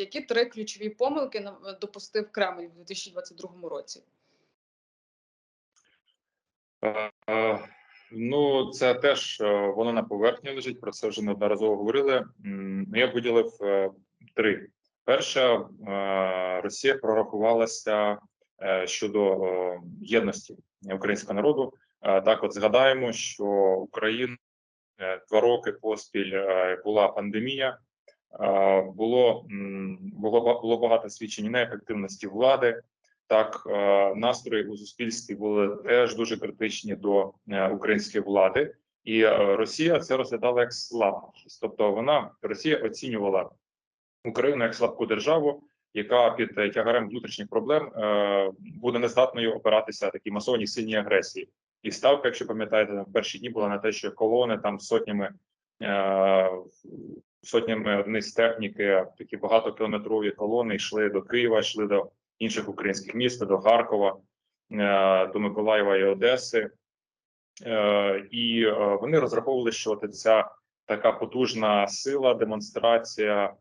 які три ключові помилки на- допустив Кремль у 2022 році? Е, е, Ну, це теж е, воно на поверхні лежить. Про це вже неодноразово говорили. Я б виділив е, три. Перша е, Росія прорахувалася е, щодо е, єдності українського народу. Е, Так, от згадаємо, що Україна е, два роки поспіль е, була пандемія. Було було було багато свідчень неефективності влади. Так, настрої у суспільстві були теж дуже критичні до е, української влади, і е, Росія це розглядала як слабкість. Тобто, вона Росія оцінювала Україну як слабку державу, яка під е, тягарем внутрішніх проблем буде нездатною опиратися такій масовній сильній агресії. І ставка, якщо пам'ятаєте, в перші дні була на те, що колони там сотнями сотнями одиниць техніки, такі багатокілометрові колони йшли до Києва, йшли до інших українських міст, до Харкова, е, до Миколаєва і Одеси. Е, І е, вони розраховували, що ця така потужна сила, демонстрація,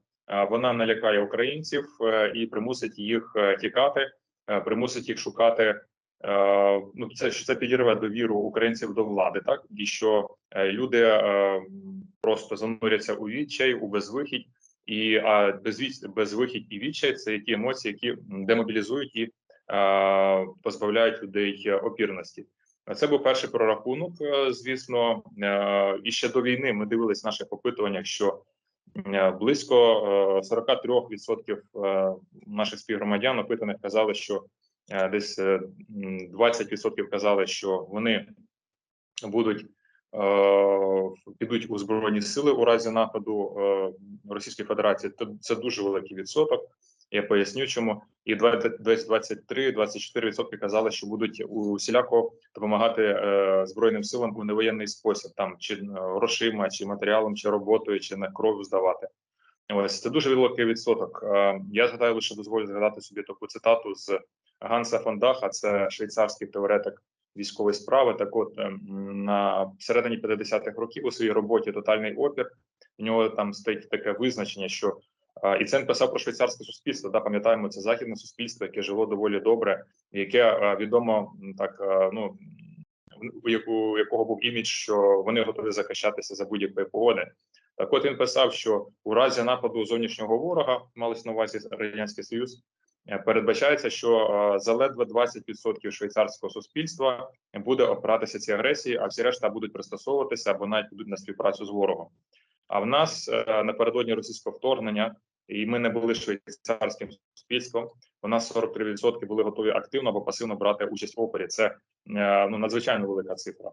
вона налякає українців і примусить їх тікати, примусить їх шукати. Ну, це що це підірве довіру українців до влади, так і що люди просто зануряться у відчай, у безвихідь, і а безвіч, безвихідь і відчай це ті емоції, які демобілізують і е, позбавляють людей опірності. Це був перший прорахунок. е, Звісно, Е, і ще до війни ми дивились в наших опитуваннях, що е, близько е, 43% е, наших співгромадян опитаних казали, що десь е, м, 20% казали, що вони будуть підуть у збройні сили у разі нападу е, Російської Федерації. То це дуже великий відсоток. Я поясню, чому і 23-24% казали, що будуть усіляко допомагати е, збройним силам у невоєнний спосіб, там чи е, грошима, чи матеріалом, чи роботою, чи на кров здавати. Ось це дуже великий відсоток. Е, я згадаю лише дозволю згадати собі таку цитату з Ганса фон Даха, це швейцарський теоретик військової справи. Так, от е, на середині 50-х років у своїй роботі Тотальний опір в нього там стоїть таке визначення, що І це він писав про швейцарське суспільство. Да, пам'ятаємо, це західне суспільство, яке жило доволі добре, яке відомо так. Ну у у якого був імідж, що вони готові захищатися за будь-якої погоди. Так, от він писав, що у разі нападу зовнішнього ворога, малось на увазі радянський союз, е, передбачається, що а, заледве 20% швейцарського суспільства буде опиратися цій агресії, а всі решта будуть пристосовуватися або навіть підуть на співпрацю з ворогом. А в нас е, напередодні російського вторгнення, і ми не були швейцарським суспільством. У нас 43% були готові активно або пасивно брати участь в опері. Це е, ну надзвичайно велика цифра.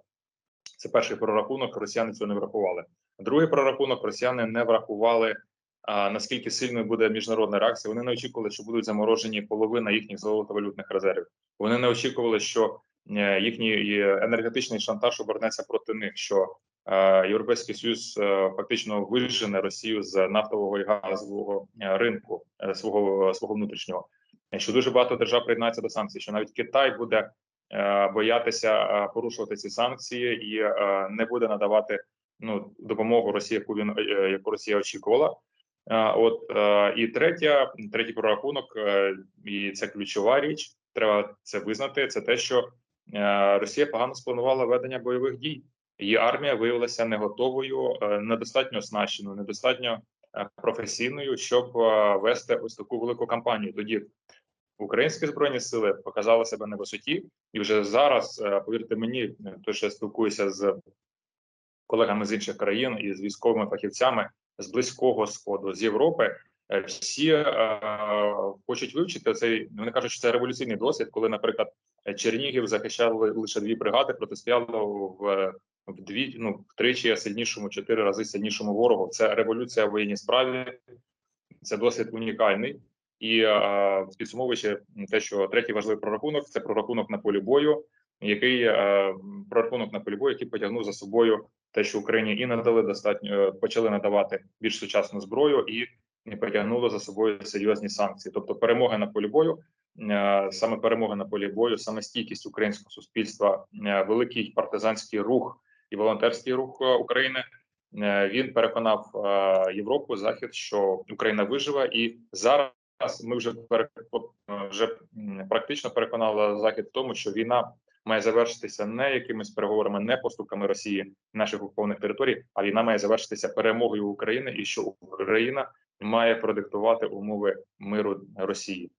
Це перший прорахунок. Росіяни цього не врахували. Другий прорахунок росіяни не врахували. А наскільки сильною буде міжнародна реакція? Вони не очікували, що будуть заморожені половина їхніх золотовалютних резервів. Вони не очікували, що е, їхній енергетичний шантаж обернеться проти них. Що е, Європейський Союз е, фактично вижене Росію з нафтового і газового ринку свого свого внутрішнього. Що дуже багато держав приєднається до санкцій, що навіть Китай буде боятися порушувати ці санкції і не буде надавати ну допомогу Росії, яку він яку Росія очікувала. От е, і третя, третій прорахунок, е, і це ключова річ. Треба це визнати. Це те, що е, Росія погано спланувала ведення бойових дій. Її армія виявилася не готовою, недостатньо оснащеною, недостатньо професійною, щоб вести ось таку велику кампанію. Тоді українські збройні сили показали себе на висоті, і вже зараз, повірте мені, то що я спілкуюся з колегами з інших країн і з військовими фахівцями з близького сходу з Європи. е, Всі е, хочуть вивчити цей. Вони кажуть, що це революційний досвід, коли, наприклад, Чернігів захищали лише дві бригади, протистояло в, в дві, ну втричі сильнішому, чотири рази сильнішому ворогу. Це революція в воєнній справі, це досвід унікальний. І е, підсумовуючи те, що третій важливий прорахунок це прорахунок на полі бою, який е, прорахунок на бою, який потягнув за собою те, що Україні і надали достатньо е, почали надавати більш сучасну зброю, і і потягнуло за собою серйозні санкції. Тобто, перемоги на полі бою, е, саме перемоги на полі бою, саме стійкість українського суспільства, великий партизанський рух і волонтерський рух України він переконав Європу, Захід, що Україна виживе, і зараз ми вже вже практично переконали Захід в тому, що війна має завершитися не якимись переговорами, не поступками Росії наших окупованих територій, а війна має завершитися перемогою України, і що Україна має продиктувати умови миру Росії.